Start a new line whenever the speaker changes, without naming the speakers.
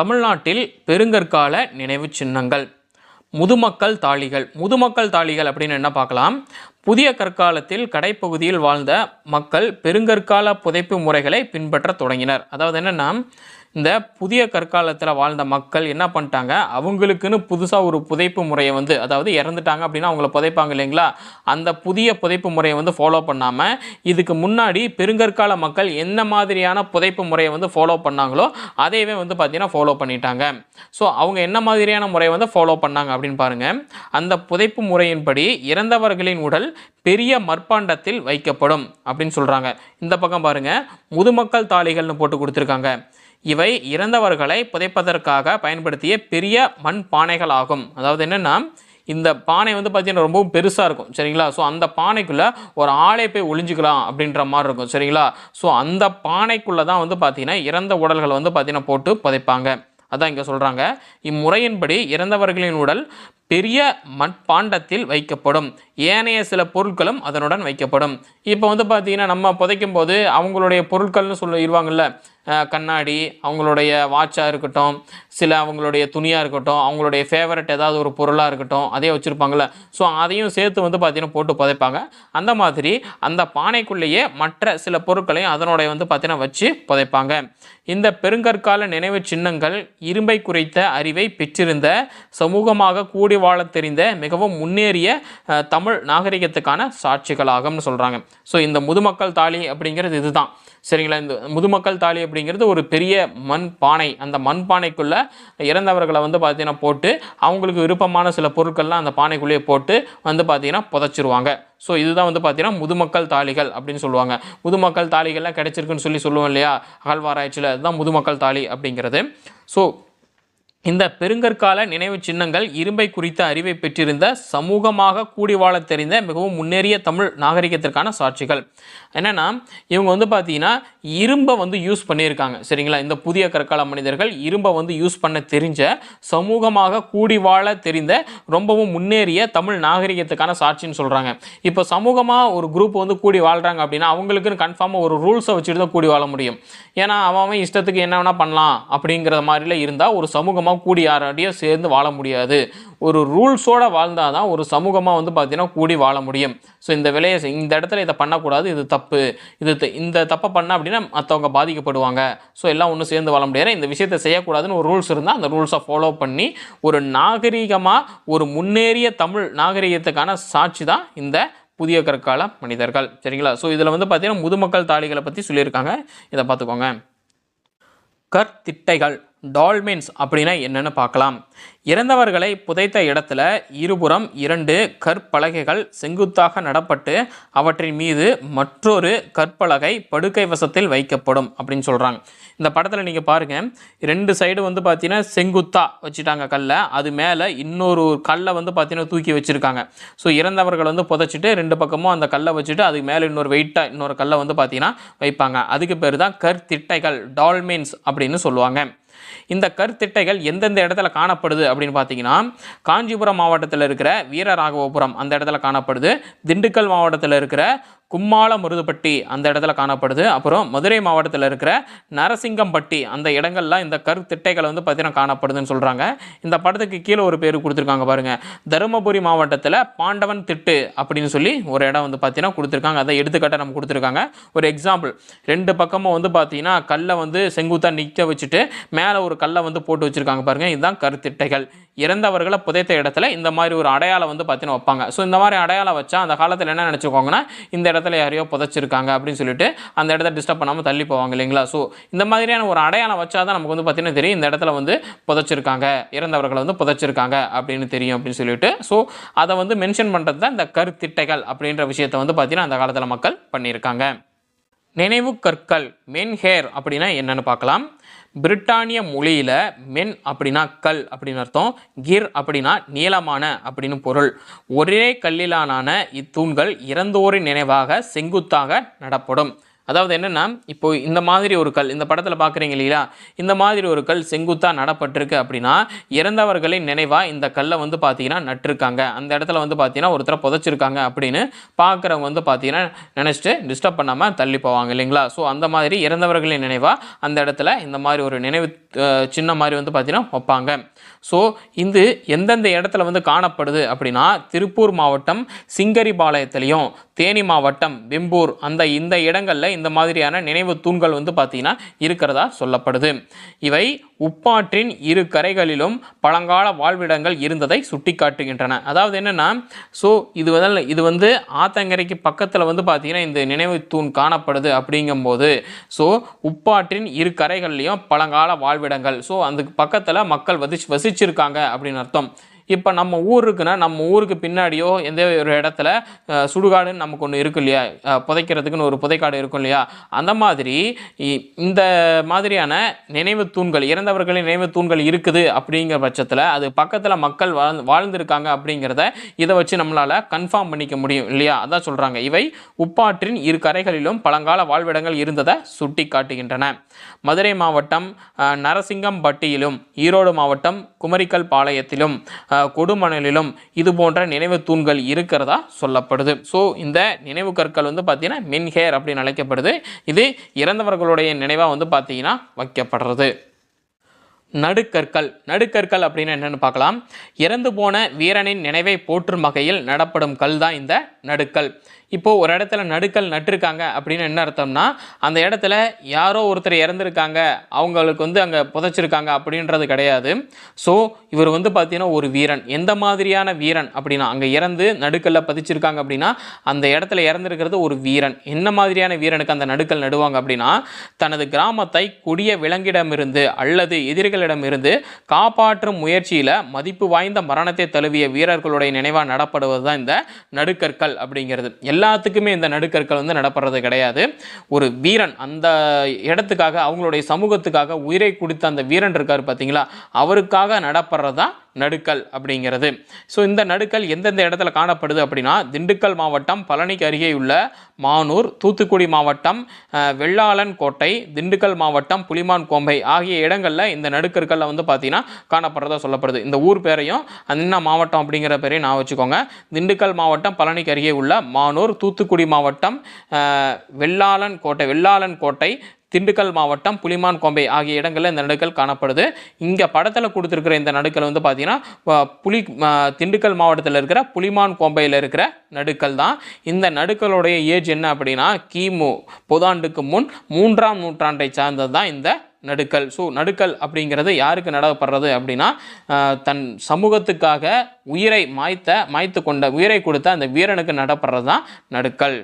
தமிழ்நாட்டில் பெருங்கற்கால நினைவு சின்னங்கள். முதுமக்கள் தாளிகள். முதுமக்கள் தாளிகள் அப்படின்னு என்ன பார்க்கலாம்? புதிய கற்காலத்தில் கடைப்பகுதியில் வாழ்ந்த மக்கள் பெருங்கற்கால புதைப்பு முறைகளை பின்பற்ற தொடங்கினர். அதாவது என்னென்னா இந்த புதிய கற்காலத்தில் வாழ்ந்த மக்கள் என்ன பண்ணிட்டாங்க? அவங்களுக்குன்னு புதுசாக ஒரு புதைப்பு முறையை வந்து அதாவது இறந்துட்டாங்க அப்படின்னா அவங்கள புதைப்பாங்க இல்லைங்களா? அந்த புதிய புதைப்பு முறையை வந்து ஃபாலோ பண்ணாமல் இதுக்கு முன்னாடி பெருங்கற்கால மக்கள் என்ன மாதிரியான புதைப்பு முறையை வந்து ஃபாலோ பண்ணாங்களோ அதையவே வந்து பார்த்திங்கன்னா ஃபாலோ பண்ணிட்டாங்க. ஸோ அவங்க என்ன மாதிரியான முறையை வந்து ஃபாலோ பண்ணாங்க அப்படின்னு பாருங்கள் அந்த புதைப்பு முறையின்படி இறந்தவர்களின் உடல் பெரிய மட்பாண்டத்தில் வைக்கப்படும் அப்படின்னு சொல்கிறாங்க இந்த பக்கம் பாருங்கள் முதுமக்கள் தாளிகள்னு போட்டு கொடுத்துருக்காங்க. இவை இறந்தவர்களை புதைப்பதற்காக பயன்படுத்திய பெரிய மண் பானைகள் ஆகும். அதாவது என்னென்னா இந்த பானை வந்து பார்த்தீங்கன்னா ரொம்பவும் பெருசாக இருக்கும். சரிங்களா? ஸோ அந்த பானைக்குள்ளே ஒரு ஆளை போய் ஒளிஞ்சிக்கலாம் அப்படின்ற மாதிரி இருக்கும். சரிங்களா? ஸோ அந்த பானைக்குள்ளே தான் வந்து பார்த்திங்கன்னா இறந்த உடல்களை வந்து பார்த்தீங்கன்னா போட்டு புதைப்பாங்க. அதான் இங்கே சொல்கிறாங்க இம்முறையின்படி இறந்தவர்களின் உடல் பெரிய மட்பாண்டத்தில் வைக்கப்படும். ஏனைய சில பொருட்களும் அதனுடன் வைக்கப்படும். இப்போ வந்து பார்த்தீங்கன்னா நம்ம புதைக்கும் போது அவங்களுடைய பொருட்கள்னு சொல்லிடுவாங்கள்ல கண்ணாடி அவங்களுடைய வாட்சாக இருக்கட்டும் சில அவங்களுடைய துணியாக இருக்கட்டும் அவங்களுடைய ஃபேவரட் ஏதாவது ஒரு பொருளாக இருக்கட்டும் அதே வச்சுருப்பாங்கள்ல ஸோ அதையும் சேர்த்து வந்து பார்த்தீங்கன்னா போட்டு புதைப்பாங்க. அந்த மாதிரி அந்த பானைக்குள்ளேயே மற்ற சில பொருட்களையும் அதனுடைய வந்து பார்த்தீங்கன்னா வச்சு புதைப்பாங்க. இந்த பெருங்கற்கால நினைவு சின்னங்கள் இரும்பை குறைத்த அறிவை பெற்றிருந்த சமூகமாக கூடி வாழத் தெரிந்த மிகவும் முன்னேறிய தமிழ் நாகரிகத்துக்கான சாட்சிகளாகும்னு சொல்கிறாங்க ஸோ இந்த முதுமக்கள் தாலி அப்படிங்கிறது இதுதான். சரிங்களா? இந்த முதுமக்கள் தாலி அப்படிங்கிறது ஒரு பெரிய மண் பானை அந்த மண் பானைக்குள்ளே இறந்தவர்களை வந்து பார்த்தீங்கன்னா போட்டு அவங்களுக்கு விருப்பமான சில பொருட்கள்லாம் அந்த பானைக்குள்ளேயே போட்டு வந்து பார்த்தீங்கன்னா புதைச்சிருவாங்க. ஸோ இதுதான் வந்து பார்த்திங்கன்னா முதுமக்கள் தாலிகள் அப்படின்னு சொல்லுவாங்க. முதுமக்கள் தாலிகள்லாம் கிடைச்சிருக்குன்னு சொல்லி சொல்லுவோம் இல்லையா? அகழ்வாராய்ச்சியில் அதுதான் முதுமக்கள் தாலி அப்படிங்கிறது. ஸோ இந்த பெருங்கற்கால நினைவு சின்னங்கள் இரும்பை குறித்த அறிவை பெற்றிருந்த சமூகமாக கூடி வாழத் தெரிந்த மிகவும் முன்னேறிய தமிழ் நாகரிகத்திற்கான சாட்சிகள். என்னென்னா இவங்க வந்து பார்த்தீங்கன்னா இரும்பை வந்து யூஸ் பண்ணியிருக்காங்க. சரிங்களா? இந்த புதிய கற்கால மனிதர்கள் இரும்பை வந்து யூஸ் பண்ண தெரிஞ்ச சமூகமாக கூடி வாழ தெரிந்த ரொம்பவும் முன்னேறிய தமிழ் நாகரிகத்துக்கான சாட்சின்னு சொல்கிறாங்க இப்போ சமூகமாக ஒரு குரூப் வந்து கூடி வாழ்கிறாங்க அப்படின்னா அவங்களுக்குன்னு கன்ஃபார்மாக ஒரு ரூல்ஸை வச்சுட்டு தான் கூடி வாழ முடியும். ஏன்னா அவன் அவன் இஷ்டத்துக்கு என்ன வேணால் பண்ணலாம் அப்படிங்கிற மாதிரிலாம் இருந்தால் ஒரு சமூகமாக கூடி யாரோடையும் சேர்ந்து வாழ முடியாது. ஒரு ரூல்ஸோடு வாழ்ந்தால் தான் ஒரு சமூகமாக வந்து பார்த்தீங்கன்னா கூடி வாழ முடியும். ஸோ இந்த விலையை இந்த இடத்துல இதை பண்ணக்கூடாது இது தப்பு. இது த- இந்த தப்பை பண்ணால் அப்படின்னா மற்றவங்க பாதிக்கப்படுவாங்க. ஸோ எல்லாம் ஒன்று சேர்ந்து வாழ முடியாது. இந்த விஷயத்தை செய்யக்கூடாதுன்னு ஒரு ரூல்ஸ் இருந்தால் அந்த ரூல்ஸை ஃபாலோ பண்ணி ஒரு நாகரீகமாக ஒரு முன்னேறிய தமிழ் நாகரீகத்துக்கான சாட்சி தான் இந்த புதிய கற்கால மனிதர்கள். சரிங்களா? ஸோ இதில் வந்து பார்த்தீங்கன்னா முதுமக்கள் தாளிகளை பற்றி சொல்லியிருக்காங்க. இதை பார்த்துக்கோங்க. கற்திட்டைகள். டால்மின்ஸ் அப்படின்னா என்னென்னு பார்க்கலாம். இறந்தவர்களை புதைத்த இடத்துல இருபுறம் இரண்டு கற்பலகைகள் செங்குத்தாக நடப்பட்டு அவற்றின் மீது மற்றொரு கற்பலகை படுக்கை வசத்தில் வைக்கப்படும் அப்படின்னு சொல்கிறாங்க இந்த படத்தில் நீங்கள் பாருங்கள் ரெண்டு சைடு வந்து பார்த்தீங்கன்னா செங்குத்தா வச்சுட்டாங்க கல்லை. அது மேலே இன்னொரு கல்லை வந்து பார்த்தீங்கன்னா தூக்கி வச்சுருக்காங்க. ஸோ இறந்தவர்கள் வந்து புதைச்சிட்டு ரெண்டு பக்கமும் அந்த கல்லை வச்சுட்டு அதுக்கு மேலே இன்னொரு வெயிட்டாக இன்னொரு கல்லை வந்து பார்த்தீங்கன்னா வைப்பாங்க. அதுக்கு பேர் தான் கற்திட்டைகள் டால்மின்ஸ் அப்படின்னு சொல்லுவாங்க. இந்த கருத்திட்டைகள் எந்தெந்த இடத்துல காணப்படுது அப்படின்னு பார்த்தீங்கன்னா காஞ்சிபுரம் மாவட்டத்தில் இருக்கிற வீரராகவபுரம் அந்த இடத்துல காணப்படுது. திண்டுக்கல் மாவட்டத்தில் இருக்கிற கும்மாள மருதுப்பட்டி அந்த இடத்துல காணப்படுது. அப்புறம் மதுரை மாவட்டத்தில் இருக்கிற நரசிங்கம்பட்டி அந்த இடங்கள்லாம் இந்த கருத்திட்டைகள் வந்து பார்த்தீங்கன்னா காணப்படுதுன்னு சொல்கிறாங்க இந்த படத்துக்கு கீழே ஒரு பேர் கொடுத்துருக்காங்க பாருங்கள் தருமபுரி மாவட்டத்தில் பாண்டவன் திட்டு அப்படின்னு சொல்லி ஒரு இடம் வந்து பார்த்தீங்கன்னா கொடுத்துருக்காங்க. அதை எடுத்துக்காட்ட நம்ம கொடுத்துருக்காங்க. ஒரு எக்ஸாம்பிள் ரெண்டு பக்கமும் வந்து பார்த்தீங்கன்னா கல்லை வந்து செங்குத்தாக நிற்க வச்சுட்டு மேலே ஒரு கல்லை வந்து போட்டு வச்சுருக்காங்க பாருங்க. இதுதான் கருத்திட்டைகள். இறந்தவர்களை புதைத்த இடத்துல இந்த மாதிரி ஒரு அடையாளம் வந்து பார்த்தீங்கன்னா வைப்பாங்க. ஸோ இந்த மாதிரி அடையாளம் வச்சா அந்த காலத்தில் என்ன நினச்சிக்கோங்கன்னா இந்த இடத்துல யாரையோ புதைச்சிருக்காங்க அப்படின்னு சொல்லிட்டு அந்த இடத்த டிஸ்டர்ப் பண்ணாமல் தள்ளி போவாங்க இல்லைங்களா? ஸோ இந்த மாதிரியான ஒரு அடையாளம் வச்சா தான் நமக்கு வந்து பார்த்தீங்கன்னா தெரியும் இந்த இடத்துல வந்து புதைச்சிருக்காங்க இறந்தவர்களை வந்து புதைச்சிருக்காங்க அப்படின்னு தெரியும் அப்படின்னு சொல்லிட்டு. ஸோ அதை வந்து மென்ஷன் பண்ணுறது தான் இந்த கருத்திட்டைகள் அப்படின்ற விஷயத்தை வந்து பார்த்தீங்கன்னா அந்த காலத்தில் மக்கள் பண்ணியிருக்காங்க. நினைவு கற்கள் மென் ஹேர் அப்படின்னா என்னென்னு பார்க்கலாம். பிரிட்டானிய மொழியில் மென் அப்படின்னா கல் அப்படின்னு அர்த்தம். கிர் அப்படின்னா நீளமான அப்படின்னு பொருள். ஒரே கல்லிலான இத்தூண்கள் இறந்தோரின் நினைவாக செங்குத்தாக நடப்படும். அதாவது என்னென்னா இப்போ இந்த மாதிரி ஒரு கல் இந்த படத்தில் பார்க்குறீங்க இல்லையா? இந்த மாதிரி ஒரு கல் செங்குத்தாக நடப்பட்டிருக்கு அப்படின்னா இறந்தவர்களின் நினைவாக இந்த கல்லை வந்து பார்த்தீங்கன்னா நட்டிருக்காங்க. அந்த இடத்துல வந்து பார்த்தீங்கன்னா ஒருத்தரை புதைச்சிருக்காங்க அப்படின்னு பார்க்குறவங்க வந்து பார்த்தீங்கன்னா நினச்சிட்டு டிஸ்டர்ப் பண்ணாமல் தள்ளி போவாங்க இல்லைங்களா? ஸோ அந்த மாதிரி இறந்தவர்களின் நினைவாக அந்த இடத்துல இந்த மாதிரி ஒரு நினைவு சின்ன மாதிரி வந்து பார்த்தீங்கன்னா வைப்பாங்க. ஸோ இது எந்தெந்த இடத்துல வந்து காணப்படுது அப்படின்னா திருப்பூர் மாவட்டம் சிங்கரிபாளையத்துலேயும் தேனி மாவட்டம் வெம்பூர் அந்த இந்த இடங்களில் இந்த மாதிரியான நினைவு தூண்கள் வந்து பார்த்தீங்கன்னா இருக்கிறதா சொல்லப்படுது. இவை உப்பாற்றின் இரு கரைகளிலும் பழங்கால வாழ்விடங்கள் இருந்ததை சுட்டிக்காட்டுகின்றன. அதாவது என்னென்னா ஸோ இது வந்து இது வந்து ஆத்தங்கரைக்கு பக்கத்தில் வந்து பார்த்தீங்கன்னா இந்த நினைவு தூண் காணப்படுது அப்படிங்கும்போது ஸோ உப்பாற்றின் இரு கரைகள்லையும் பழங்கால வாழ்விடங்கள். ஸோ அந்த பக்கத்தில் மக்கள் வசிச்சு வசிச்சிருக்காங்க அப்படின்னு அர்த்தம். இப்போ நம்ம ஊர் இருக்குன்னா நம்ம ஊருக்கு பின்னாடியோ எந்த ஒரு இடத்துல சுடுகாடுன்னு நமக்கு ஒன்று இருக்கு இல்லையா? புதைக்கிறதுக்குன்னு ஒரு புதைக்காடு இருக்கும் இல்லையா? அந்த மாதிரி இ- இந்த மாதிரியான நினைவு தூண்கள் இறந்தவர்களின் நினைவு தூண்கள் இருக்குது அப்படிங்கிற பட்சத்தில் அது பக்கத்தில் மக்கள் வாழ் வாழ்ந்திருக்காங்க அப்படிங்கிறத இதை வச்சு நம்மளால் கன்ஃபார்ம் பண்ணிக்க முடியும் இல்லையா? அதான் சொல்கிறாங்க இவை உப்பாற்றின் இரு கரைகளிலும் பழங்கால வாழ்விடங்கள் இருந்ததை சுட்டி காட்டுகின்றன மதுரை மாவட்டம் நரசிங்கம்பட்டியிலும் ஈரோடு மாவட்டம் குமரிக்கல் பாளையத்திலும் கொடுமணலிலும் இது போன்ற நினைவு தூண்கள் இருக்கிறதா சொல்லப்படுது. ஸோ இந்த நினைவு கற்கள் வந்து பார்த்தீங்கன்னா மின்ஹேர் அப்படின்னு அழைக்கப்படுது. இது இறந்தவர்களுடைய நினைவாக வந்து பார்த்தீங்கன்னா வைக்கப்படுறது. நடுக்கற்கள். நடுக்கற்கள் அப்படின்னு என்னென்னு பார்க்கலாம். இறந்து போன வீரனின் நினைவை போற்றும் வகையில் நடப்படும் கல் தான் இந்த நடுக்கல். இப்போது ஒரு இடத்துல நடுக்கல் நட்டிருக்காங்க அப்படின்னு என்ன அர்த்தம்னா அந்த இடத்துல யாரோ ஒருத்தர் இறந்துருக்காங்க அவங்களுக்கு வந்து அங்கே புதைச்சிருக்காங்க அப்படின்றது கிடையாது. ஸோ இவர் வந்து பார்த்தீங்கன்னா ஒரு வீரன். எந்த மாதிரியான வீரன் அப்படின்னா அங்கே இறந்து நடுக்கல்ல பதிச்சிருக்காங்க அப்படின்னா அந்த இடத்துல இறந்துருக்கிறது ஒரு வீரன். என்ன மாதிரியான வீரனுக்கு அந்த நடுக்கல் நடுவாங்க அப்படின்னா தனது கிராமத்தை கொடிய விலங்கிடமிருந்து அல்லது எதிரிகளிடமிருந்து காப்பாற்றும் முயற்சியில் மதிப்பு வாய்ந்த மரணத்தை தழுவிய வீரர்களுடைய நினைவாக நடப்படுவது தான் இந்த நடுக்கற்கள் அப்படிங்கிறது. எல்லாத்துக்குமே இந்த நடுக்கற்கள் வந்து நடப்படுறது கிடையாது. ஒரு வீரன் அந்த இடத்துக்காக அவங்களுடைய சமூகத்துக்காக உயிரை கொடுத்த அந்த வீரன் இருக்கார் பார்த்தீங்களா அவருக்காக நடப்படுறதா நடுக்கல் அப்படிங்கிறது. ஸோ இந்த நடுக்கல் எந்தெந்த இடத்துல காணப்படுது அப்படின்னா திண்டுக்கல் மாவட்டம் பழனிக்கு அருகே உள்ள மானூர் தூத்துக்குடி மாவட்டம் வெள்ளாளன் கோட்டை திண்டுக்கல் மாவட்டம் புலிமான் கோம்பை ஆகிய இடங்களில் இந்த நடுக்கற்களில் வந்து பார்த்தீங்கன்னா காணப்படுறதா சொல்லப்படுது. இந்த ஊர் பேரையும் அது என்ன மாவட்டம் அப்படிங்கிற பேரையும் நான் வச்சுக்கோங்க. திண்டுக்கல் மாவட்டம் பழனிக்கு அருகே உள்ள மானூர் தூத்துக்குடி மாவட்டம் வெள்ளாளன் கோட்டை வெள்ளாளன் கோட்டை திண்டுக்கல் மாவட்டம் புலிமான் கோம்பை ஆகிய இடங்களில் இந்த நடுக்கல் காணப்படுது. இங்கே படத்தில் கொடுத்துருக்கிற இந்த நடுக்கல் வந்து பார்த்திங்கன்னா புலி திண்டுக்கல் மாவட்டத்தில் இருக்கிற புலிமான் கோம்பையில் இருக்கிற நடுக்கல் தான். இந்த நடுக்கலுடைய ஏஜ் என்ன அப்படின்னா கிமு புதாண்டுக்கு முன் மூன்றாம் நூற்றாண்டை சார்ந்தது தான் இந்த நடுக்கல். ஸோ நடுக்கல் அப்படிங்கிறது யாருக்கு நடப்படுறது அப்படின்னா தன் சமூகத்துக்காக உயிரை மாய்த்த மாய்த்து கொண்ட உயிரை கொடுத்த அந்த வீரனுக்கு நடப்படுறது தான் நடுக்கல்.